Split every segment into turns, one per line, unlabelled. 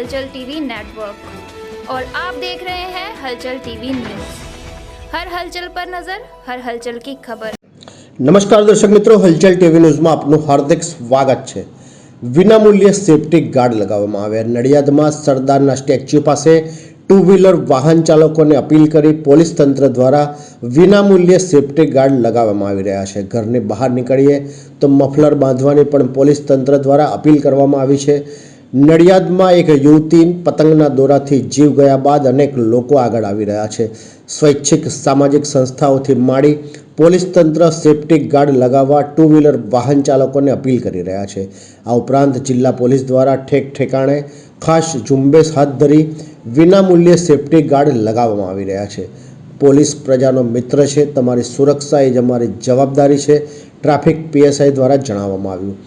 हलचल TV network और आप देख रहे हैं हलचल टीवी न्यूज हर हलचल पर नजर हर हलचल की खबर
નમસ્કાર દર્શક મિત્રો હલચલ ટીવી ન્યૂઝમાં આપનું હાર્દિક સ્વાગત છે વિનામૂલ્યે સેફ્ટી ગાર્ડ લગાવવામાં આવ્યા નડિયાદમાં સરદારના સ્ટેચ્યુ પાસે ટુ વ્હીલર વાહન ચાલકોને અપીલ કરી પોલીસ તંત્ર દ્વારા વિનામૂલ્યે સેફ્ટી ગાર્ડ લગાવવામાં આવી રહ્યા છે ઘરની બહાર નીકળીએ તો મફલર બાંધવાની પણ પોલીસ તંત્ર દ્વારા અપીલ કરવામાં આવી છે નડિયાદમાં એક યુવતી પતંગના દોરાથી જીવ ગયા બાદ અનેક લોકો આગળ આવી રહ્યા છે. સ્વૈચ્છિક સામાજિક સંસ્થાઓથી માંડી પોલીસ તંત્ર, સેફ્ટી ગાર્ડ લગાવવા ટુ વ્હીલર વાહન ચાલકોને અપીલ કરી રહ્યા છે. આ ઉપરાંત જિલ્લા પોલીસ દ્વારા ઠેક ઠેકાણે ખાસ ઝુંબેશ હાથ ધરી વિનામૂલ્યે સેફ્ટી ગાર્ડ લગાવવામાં આવી રહ્યા છે. પોલીસ પ્રજાનો મિત્ર છે. તમારી સુરક્ષા એ જ અમારી જવાબદારી છે. ટ્રાફિક પીએસઆઈ દ્વારા જણાવવામાં આવ્યું.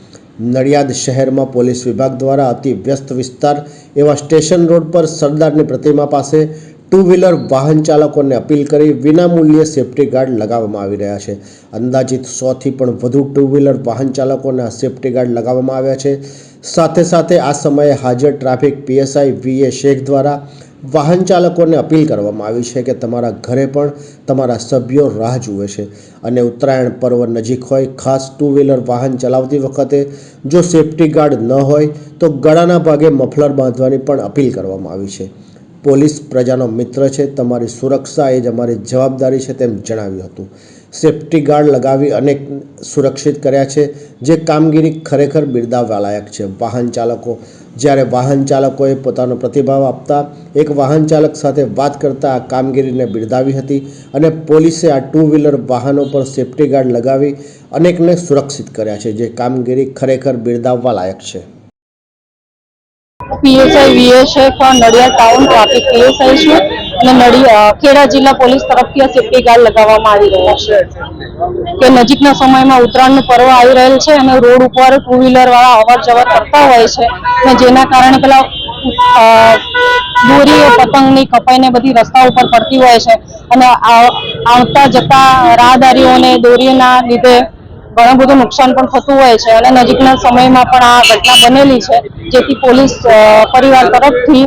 નડિયાદ શહેરમાં પોલીસ વિભાગ દ્વારા અતિ વ્યસ્ત વિસ્તાર એવા સ્ટેશન રોડ પર સરદારની પ્રતિમા પાસે ટુ વ્હીલર વાહન ચાલકોને અપીલ કરી વિનામૂલ્યે સેફ્ટી ગાર્ડ લગાવવામાં આવી રહ્યા છે. અંદાજિત સોથી પણ વધુ ટુ વ્હીલર વાહન ચાલકોને સેફ્ટી ગાર્ડ લગાવવામાં આવ્યા છે. સાથે સાથે આ સમયે હાજર ટ્રાફિક પીએસઆઈ વીએ શેખ દ્વારા વાહન ચાલકોને અપીલ કરવામાં આવી છે કે તમારા ઘરે પણ તમારા સભ્યો રાહ જુએ છે. અને ઉત્તરાયણ પર્વ નજીક હોય, ખાસ ટુ વ્હીલર વાહન ચલાવતી વખતે જો સેફ્ટી ગાર્ડ ન હોય, તો ગળાના ભાગે મફલર બાંધવાની પણ અપીલ કરવામાં આવી છે. પોલીસ પ્રજાનો મિત્ર છે, તમારી સુરક્ષા એ જ અમારી જવાબદારી છે તેમ જણાવ્યું હતું. સેફ્ટી ગાર્ડ લગાવી અનેક સુરક્ષિત કર્યા છે, જે કામગીરી ખરેખર બિરદાવવા લાયક છે. વાહન ચાલકો જ્યારે વાહન ચાલકોએ પોતાનો પ્રતિભાવ આપતા એક વાહન ચાલક સાથે વાત કરતા આ કામગીરીને બિરદાવી હતી અને પોલીસે આ ટુ વ્હીલર વાહનો પર સેફ્ટી ગાર્ડ લગાવી અનેકને સુરક્ષિત કર્યા છે, જે કામગીરી ખરેખર બિરદાવવા લાયક છે.
PSI, VSF, Nadiad town traffic PSI છું. અને નડી ખેડા જિલ્લા પોલીસ તરફથી આ સેફ્ટી ગાર્ડ લગાવવામાં આવી રહ્યા છે. કે નજીકના સમયમાં ઉત્તરાયણનું પર્વ આવી રહેલ છે અને રોડ ઉપર ટુ વ્હીલર વાળા અવર જવર કરતા હોય છે અને જેના કારણે પેલા દોરીઓ, પતંગની કપાઈને બધી રસ્તા ઉપર પડતી હોય છે અને આવતા જતા રાહદારીઓને દોરીના લીધે ઘણું બધું નુકસાન પણ થતું હોય છે અને નજીકના સમયમાં પણ આ ઘટના બનેલી છે જેથી પોલીસ પરિવાર તરફથી